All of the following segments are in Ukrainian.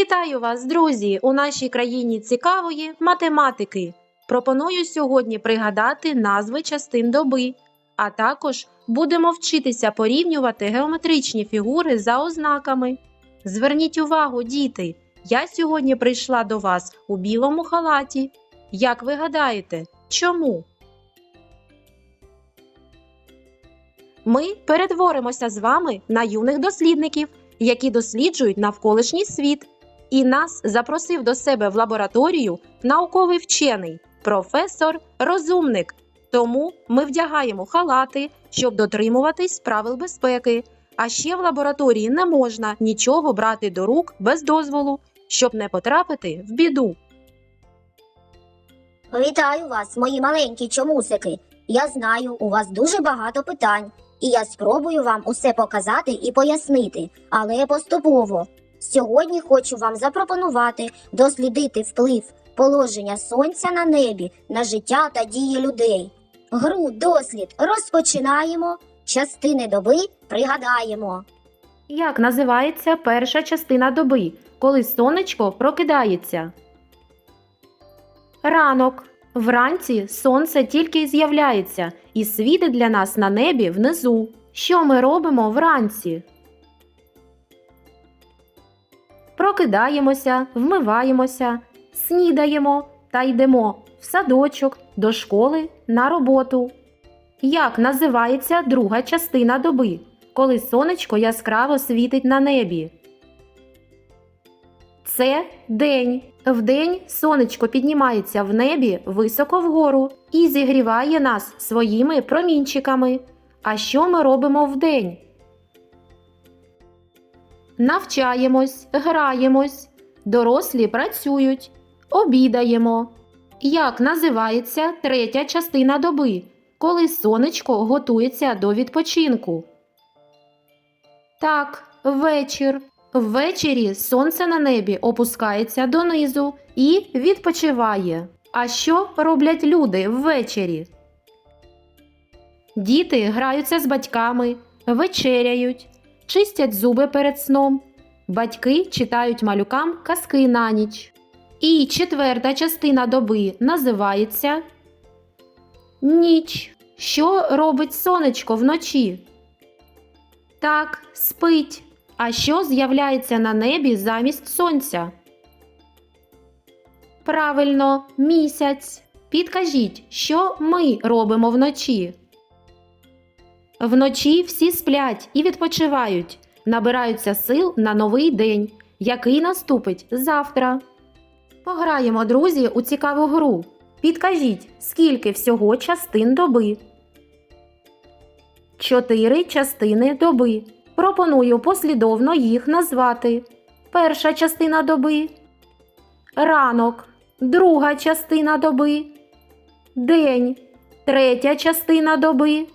Вітаю вас, друзі, у нашій країні цікавої математики. Пропоную сьогодні пригадати назви частин доби, а також будемо вчитися порівнювати геометричні фігури за ознаками. Зверніть увагу, діти, я сьогодні прийшла до вас у білому халаті. Як ви гадаєте, чому? Ми перетворимося з вами на юних дослідників, які досліджують навколишній світ. І нас запросив до себе в лабораторію науковий вчений, професор Розумник. Тому ми вдягаємо халати, щоб дотримуватись правил безпеки. А ще в лабораторії не можна нічого брати до рук без дозволу, щоб не потрапити в біду. Вітаю вас, мої маленькі чомусики. Я знаю, у вас дуже багато питань, і я спробую вам усе показати і пояснити, але поступово. Сьогодні хочу вам запропонувати дослідити вплив положення сонця на небі на життя та дії людей. Гру дослід розпочинаємо. Частини доби пригадаємо. Як називається перша частина доби, коли сонечко прокидається? Ранок. Вранці сонце тільки з'являється і світить для нас на небі внизу. Що ми робимо вранці? Прокидаємося, вмиваємося, снідаємо та йдемо в садочок, до школи, на роботу. Як називається друга частина доби, коли сонечко яскраво світить на небі? Це день. Вдень сонечко піднімається в небі високо вгору і зігріває нас своїми промінчиками. А що ми робимо вдень? Навчаємось, граємось, дорослі працюють, обідаємо. Як називається третя частина доби, коли сонечко готується до відпочинку? Так, вечір. Ввечері сонце на небі опускається донизу і відпочиває. А що роблять люди ввечері? Діти граються з батьками, вечеряють, чистять зуби перед сном. Батьки читають малюкам казки на ніч. І четверта частина доби називається Ніч. Що робить сонечко вночі? Так, спить. А що з'являється на небі замість сонця? Правильно, місяць. Підкажіть, що ми робимо вночі? Вночі всі сплять і відпочивають, набираються сил на новий день, який наступить завтра. Пограємо, друзі, у цікаву гру. Підкажіть, скільки всього частин доби? Чотири частини доби. Пропоную послідовно їх назвати. Перша частина доби ранок, друга частина доби, день, третя частина доби,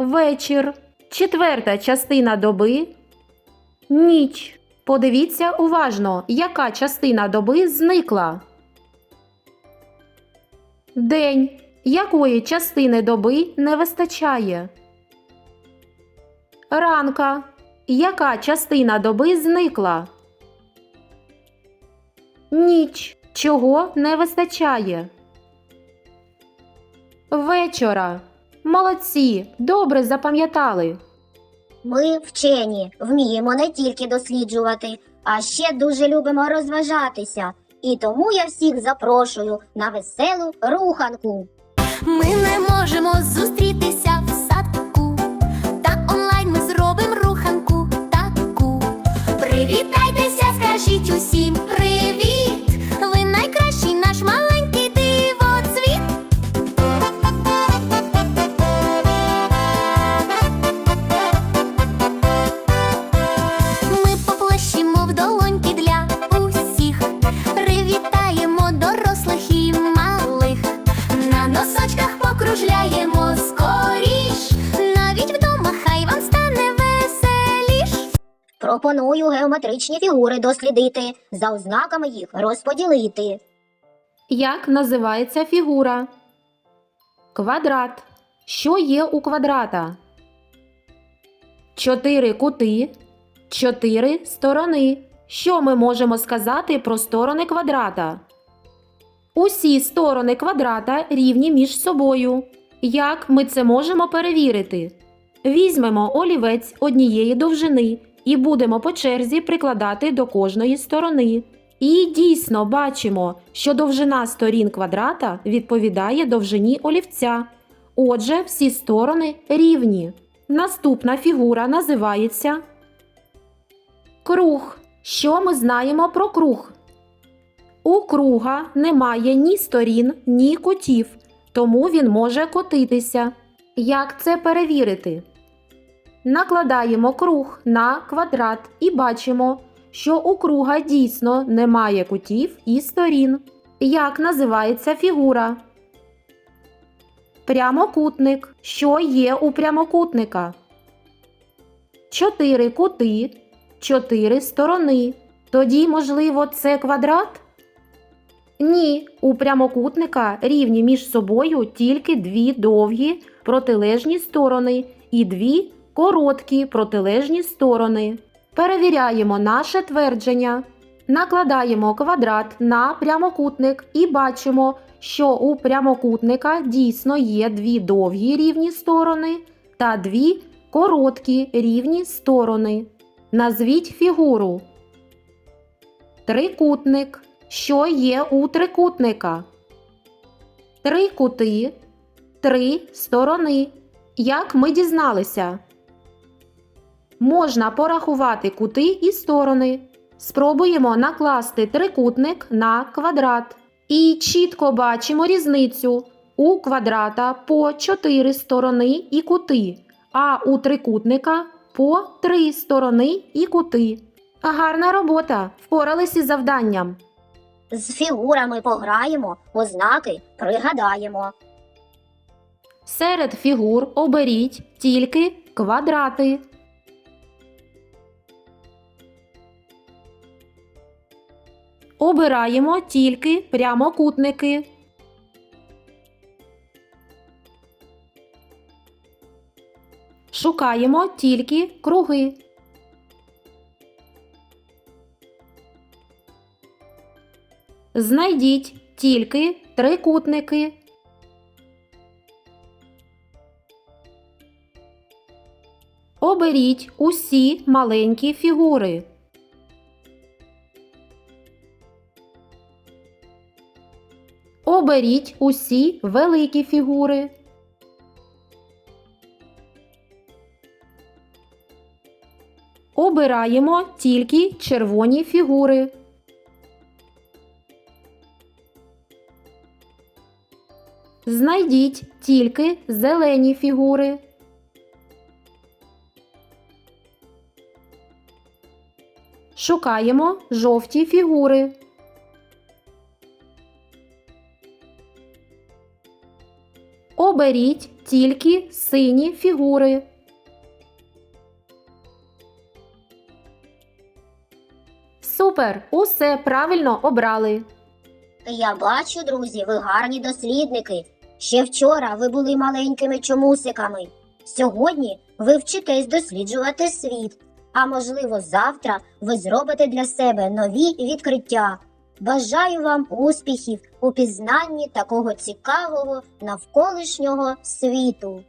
вечір, четверта частина доби, ніч. Подивіться уважно, яка частина доби зникла. День. Якої частини доби не вистачає? Ранка. Яка частина доби зникла? Ніч. Чого не вистачає? Вечора. Молодці. Добре запам'ятали. Ми, вчені, вміємо не тільки досліджувати, а ще дуже любимо розважатися. І тому я всіх запрошую на веселу руханку. Ми не можемо зустрітися в садку. Та онлайн ми зробимо руханку таку. Привітайтеся, скажіть усім носочках скоріш. Навіть вдома хай вам стане веселіш. Пропоную геометричні фігури дослідити, за ознаками їх розподілити. Як називається фігура? Квадрат. Що є у квадрата? Чотири кути, чотири сторони. Що ми можемо сказати про сторони квадрата? Усі сторони квадрата рівні між собою. Як ми це можемо перевірити? Візьмемо олівець однієї довжини і будемо по черзі прикладати до кожної сторони. І дійсно бачимо, що довжина сторін квадрата відповідає довжині олівця. Отже, всі сторони рівні. Наступна фігура називається круг. Що ми знаємо про круг? У круга немає ні сторін, ні кутів, тому він може котитися. Як це перевірити? Накладаємо круг на квадрат і бачимо, що у круга дійсно немає кутів і сторін. Як називається фігура? Прямокутник. Що є у прямокутника? Чотири кути, чотири сторони. Тоді, можливо, це квадрат? Ні, у прямокутника рівні між собою тільки дві довгі протилежні сторони і дві короткі протилежні сторони. Перевіряємо наше твердження. Накладаємо квадрат на прямокутник і бачимо, що у прямокутника дійсно є дві довгі рівні сторони та дві короткі рівні сторони. Назвіть фігуру. Трикутник. Що є у трикутника? Три кути, три сторони. Як ми дізналися? Можна порахувати кути і сторони. Спробуємо накласти трикутник на квадрат. І чітко бачимо різницю. У квадрата по 4 сторони і кути, а у трикутника по 3 сторони і кути. Гарна робота! Впорались із завданням. З фігурами пограємо, ознаки пригадаємо. Серед фігур оберіть тільки квадрати. Обираємо тільки прямокутники. Шукаємо тільки круги. Знайдіть тільки трикутники. Оберіть усі маленькі фігури. Оберіть усі великі фігури. Обираємо тільки червоні фігури. Знайдіть тільки зелені фігури. Шукаємо жовті фігури. Оберіть тільки сині фігури. Супер! Усе правильно обрали. Я бачу, друзі, ви гарні дослідники. Ще вчора ви були маленькими чомусиками. Сьогодні ви вчитесь досліджувати світ. А можливо, завтра ви зробите для себе нові відкриття. Бажаю вам успіхів у пізнанні такого цікавого навколишнього світу.